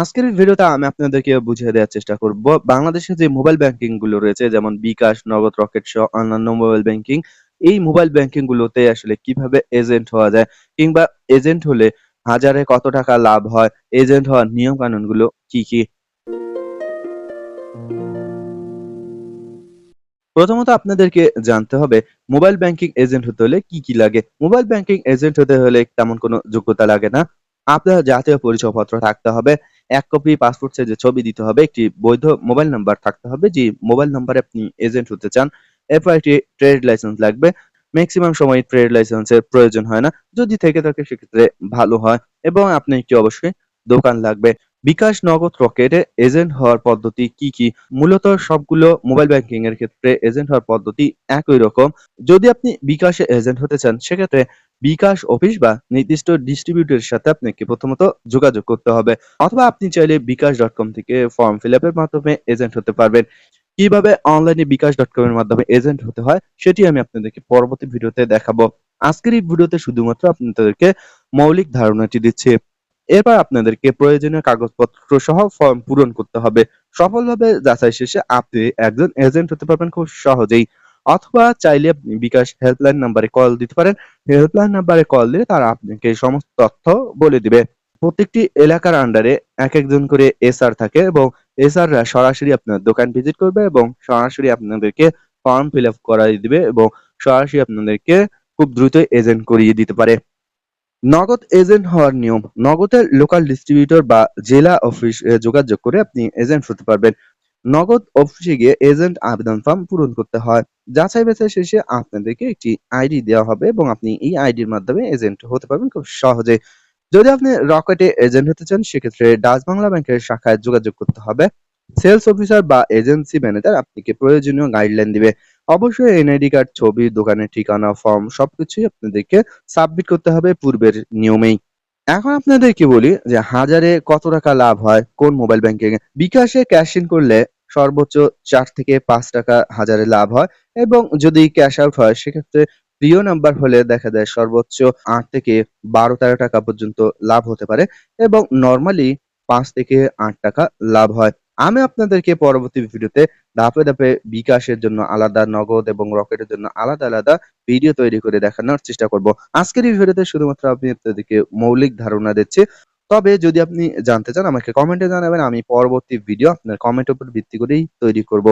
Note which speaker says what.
Speaker 1: আজকের ভিডিওতে আমি আপনাদেরকে বুঝিয়ে দেওয়ার চেষ্টা করব। বাংলাদেশে যে মোবাইল ব্যাংকিংগুলো রয়েছে যেমন বিকাশ, নগদ, রকেট সহ অন্যান্য মোবাইল ব্যাংকিং এই মোবাইল ব্যাংকিং গুলোতে আসলে কীভাবে এজেন্ট হওয়া যায় কিংবা এজেন্ট হলে হাজারে কত টাকা লাভ হয়, এজেন্ট হওয়ার নিয়ম কানুনগুলো কি কি? প্রথমত আপনাদেরকে জানতে হবে মোবাইল ব্যাংকিং এজেন্ট হতে হলে কি কি লাগে? মোবাইল ব্যাংকিং এজেন্ট হতে হলে তেমন কোনো যোগ্যতা লাগে না। আপনার জাতীয় পরিচয়পত্র থাকতে হবে, এক কপি পাসপোর্ট সাইজের ছবি দিতে হবে, একটি বৈধ মোবাইল নাম্বার থাকতে হবে, যে মোবাইল নাম্বারে আপনি এজেন্ট হতে চান, এরপর একটি ট্রেড লাইসেন্স লাগবে ম্যাক্সিমাম সময় ট্রেড লাইসেন্সের প্রয়োজন হয় না, যদি থেকে থাকে সেক্ষেত্রে ভালো হয়, এবং আপনি একটি অবশ্যই দোকান লাগবে। বিকাশ নগদ রকেটে এজেন্ট হওয়ার পদ্ধতি কি কি? মূলত সবগুলো মোবাইল ব্যাংকিং এর ক্ষেত্রে এজেন্ট হওয়ার পদ্ধতি একই রকম। যদি আপনি বিকাশে এজেন্ট হতে চান, সেক্ষেত্রে বিকাশ অফিস বা নির্দিষ্ট ডিস্ট্রিবিউটরের সাথে আপনাকে প্রথমত যোগাযোগ করতে হবে। অথবা আপনি চাইলে বিকাশ ডট কম থেকে ফর্ম ফিল আপের মাধ্যমে এজেন্ট হতে পারবেন। কীভাবে অনলাইনে বিকাশ ডট কম এর মাধ্যমে এজেন্ট হতে হয়, সেটি আমি আপনাদেরকে পরবর্তী ভিডিওতে দেখাবো। আজকের এই ভিডিওতে শুধুমাত্র আপনাদেরকে মৌলিক ধারণাটি দিচ্ছি। এরপর আপনাদেরকে প্রয়োজনীয় কাগজপত্র সহ ফর্ম পূরণ করতে হবে। সফলভাবে যাচাই শেষে আপনি একজন এজেন্ট হতে পারবেন খুব সহজেই। অথবা চাইলে বিকাশ হেল্পলাইন নাম্বারে কল দিতে পারেন। হেল্পলাইন নাম্বারে কল দিলে তারা আপনাকে সমস্ত তথ্য বলে দিবে। প্রত্যেকটি এলাকার আন্ডারে এক একজন করে এসআর থাকে এবং এসআররা সরাসরি আপনার দোকান ভিজিট করবে এবং সরাসরি আপনাদেরকে ফর্ম ফিল আপ করাই দিবে এবং সরাসরি আপনাদেরকে খুব দ্রুত এজেন্ট করিয়ে দিতে পারে। নগদ এজেন্ট হওয়ার নিয়ম, নগদের লোকাল ডিস্ট্রিবিউটর বা জেলা অফিস যোগাযোগ করে আপনি এজেন্ট হতে পারবেন। নগদ অফিসে গিয়ে এজেন্ট আবেদন ফর্ম পূরণ করতে হয়। যাচাই বাছাই শেষে আপনাদেরকে একটি আইডি দেওয়া হবে এবং আপনি এই আইডির মাধ্যমে এজেন্ট হতে পারবেন খুব সহজে। যদি আপনি রকেটে এজেন্ট হতে চান, সেক্ষেত্রে ডাচ বাংলা ব্যাংকের শাখায় যোগাযোগ করতে হবে। সেলস অফিসার বা এজেন্সি ম্যানেজার আপনাকে প্রয়োজনীয় গাইডলাইন দিবে। অবশ্যই এনআইডি কার্ড ছবি, দোকানের ঠিকানা ফর্ম সবকিছুই আপনাদেরকে সাবমিট করতে হবে পূর্বের নিয়মেই। এখন আপনাদেরকে বলি যে হাজারে কত টাকা লাভ হয়, কোন মোবাইল ব্যাংকিং এ বিকাশে ক্যাশ ইন করলে সর্বোচ্চ চার থেকে পাঁচ টাকা হাজারে লাভ হয় এবং যদি ক্যাশ আউট হয়, সেক্ষেত্রে প্রিয় নাম্বার হলে দেখা যায় সর্বোচ্চ আট থেকে বারো তেরো টাকা পর্যন্ত লাভ হতে পারে এবং নর্মালি পাঁচ থেকে আট টাকা লাভ হয়। আমি আপনাদেরকে পরবর্তী ভিডিওতে ধাপে ধাপে বিকাশের জন্য আলাদা নগদ এবং রকেটের জন্য আলাদা আলাদা ভিডিও তৈরি করে দেখানোর চেষ্টা করব। আজকের এই ভিডিওতে শুধুমাত্র আপনি আপনাদেরকে মৌলিক ধারণা দিচ্ছি। তবে যদি আপনি জানতে চান, আমাকে কমেন্টে জানাবেন, আমি পরবর্তী ভিডিও আপনার কমেন্টের উপর ভিত্তি করেই তৈরি করব।